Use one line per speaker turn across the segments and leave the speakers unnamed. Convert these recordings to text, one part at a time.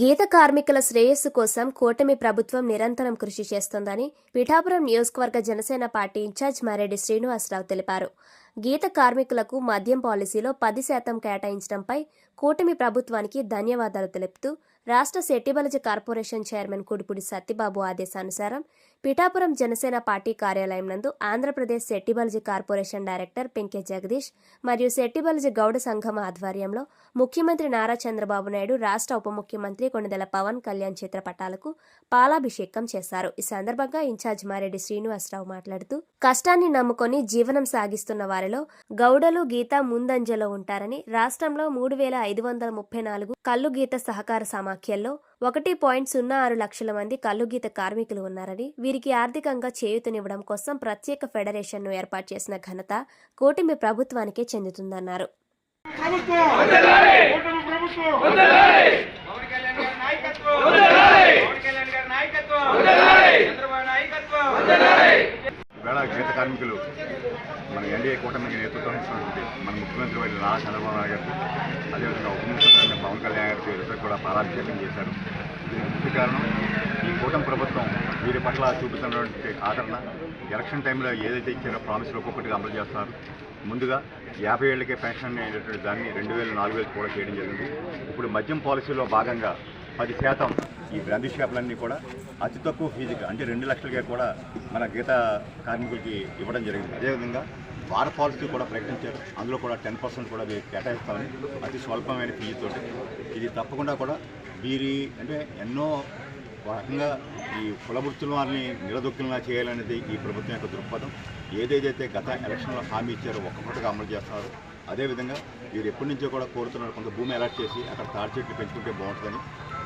గీత కార్మికుల శ్రేయస్సు కోసం కూటమి ప్రభుత్వం నిరంతరం కృషి చేస్తోందని పిఠాపురం నియోజకవర్గ జనసేన పార్టీ ఇన్ఛార్జ్ మారెడ్డి శ్రీనివాసరావు తెలిపారు. గీత కార్మికులకు మద్యం పాలసీలో పది శాతం కేటాయించడంపై కూటమి ప్రభుత్వానికి ధన్యవాదాలు తెలుపుతూ రాష్ట్ర సెట్టిబలజ కార్పొరేషన్ చైర్మన్ కూడిపూడి సత్యబాబు ఆదేశానుసారం పిఠాపురం జనసేన పార్టీ కార్యాలయం నందు ఆంధ్రప్రదేశ్ సెట్టిబలజ కార్పొరేషన్ డైరెక్టర్ పెంకే జగదీష్ మరియు సెట్టిబలజ గౌడ సంఘం ఆధ్వర్యంలో ముఖ్యమంత్రి నారా చంద్రబాబు నాయుడు రాష్ట్ర ఉప ముఖ్యమంత్రి కొణిదెల పవన్ కళ్యాణ్ చిత్రపటాలకు పాలాభిషేకం చేశారు. ఈ సందర్భంగా ఇన్ఛార్జ్ మారెడ్డి శ్రీనివాసరావు మాట్లాడుతూ కష్టాన్ని నమ్ముకొని జీవనం సాగిస్తున్న వారిలో గౌడలు గీత ముందంజలో ఉంటారని రాష్ట్రంలో మూడు వేల ఐదు వందల ముప్పై నాలుగు కల్లు గీత సహకార సమాఖ్యల్లో ఒకటి పాయింట్ సున్నా ఆరు లక్షల మంది కల్లుగీత కార్మికులు ఉన్నారని వీరికి ఆర్థికంగా చేయూతనివ్వడం కోసం ప్రత్యేక ఫెడరేషన్ను ఏర్పాటు చేసిన ఘనత కూటమి ప్రభుత్వానికే చెందుతుందన్నారు
ప్రభుత్వం కూటమి ప్రభుత్వం
పవన్ కళ్యాణ్ గారి నాయకత్వం పవన్ కళ్యాణ్ గారి నాయకత్వం చంద్రబాబు నాయకత్వం
వేళ గీత మన ఎన్డీఏ కూటమికి నేతృత్వం ఇస్తున్నటువంటి మన ముఖ్యమంత్రి వైద్య నారా చంద్రబాబు నాయుడు గారికి అదేవిధంగా ఉప ముఖ్యమంత్రి పవన్ కళ్యాణ్ గారికి ఇద్దరు కూడా పారాభిషేకం చేశారు. దీనికి ముఖ్య కారణం ఈ కూటమి ప్రభుత్వం వీరి పట్ల చూపుతున్నటువంటి ఆదరణ. ఎలక్షన్ టైంలో ఏదైతే ఇచ్చారో ప్రామిస్లు ఒక్కొక్కటిగా అమలు చేస్తున్నారు. ముందుగా యాభై ఏళ్ళకే పెన్షన్ అనేటటువంటి దాన్ని రెండు వేలు నాలుగు వేలు కూడా చేయడం జరిగింది. ఇప్పుడు మద్యం పాలసీలో భాగంగా పది శాతం ఈ బ్రాందీ షాపులన్నీ కూడా అతి తక్కువ ఫీజుకి అంటే రెండు లక్షలకే కూడా మన గీత కార్మికులకి ఇవ్వడం జరిగింది. అదేవిధంగా వార పాలసీ కూడా ప్రకటించారు. అందులో కూడా టెన్ పర్సెంట్ కూడా కేటాయిస్తామని అతి స్వల్పమైన ఫీజుతో ఇది తప్పకుండా కూడా వీరి అంటే ఎన్నో రకంగా ఈ కుల వృత్తుల వారిని నిలదొక్కులుగా చేయాలనేది ఈ ప్రభుత్వం యొక్క దృక్పథం. ఏదేదైతే గత ఎలక్షన్లో హామీ ఇచ్చారో ఒక్కొక్కటిగా అమలు చేస్తున్నారు. అదేవిధంగా వీరు ఎప్పటి నుంచో కూడా కోరుతున్నారు కొంత భూమి అలాట్ చేసి అక్కడ తాడి చెట్లు పెంచుకుంటే బాగుంటుందని.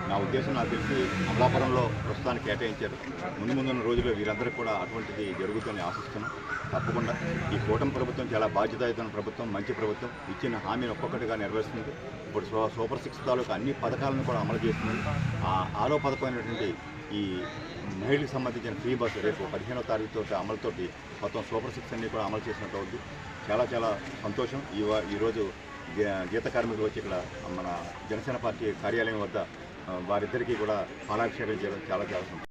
నా ఉద్దేశం నాకు తెలిసి అమలాపురంలో ప్రస్తుతానికి కేటాయించారు. ముందు ముందున్న రోజుల్లో వీరందరికీ కూడా అటువంటిది జరుగుతుందని ఆశిస్తున్నాం. తప్పకుండా ఈ కూటమి ప్రభుత్వం చాలా బాధ్యతాయుతమైన ప్రభుత్వం మంచి ప్రభుత్వం. ఇచ్చిన హామీని ఒక్కొక్కటిగా నెరవేరుస్తుంది. ఇప్పుడు సూపర్ సిక్స్ తాలూకా అన్ని పథకాలను కూడా అమలు చేస్తుంది. ఆ ఆరో అయినటువంటి ఈ మహిళలకు సంబంధించిన ఫ్రీ బస్సు రేపు పదిహేనో తారీఖుతో అమలుతోటి మొత్తం సూపర్ సిక్స్ అన్ని కూడా అమలు చేసినట్టు అవుద్ది. చాలా చాలా సంతోషం. ఈ ఈరోజు గీత కార్మికులు వచ్చి ఇక్కడ మన జనసేన పార్టీ కార్యాలయం వద్ద వారిద్దరికీ కూడా పాలాభిషేకం చేయడం చాలా చాలా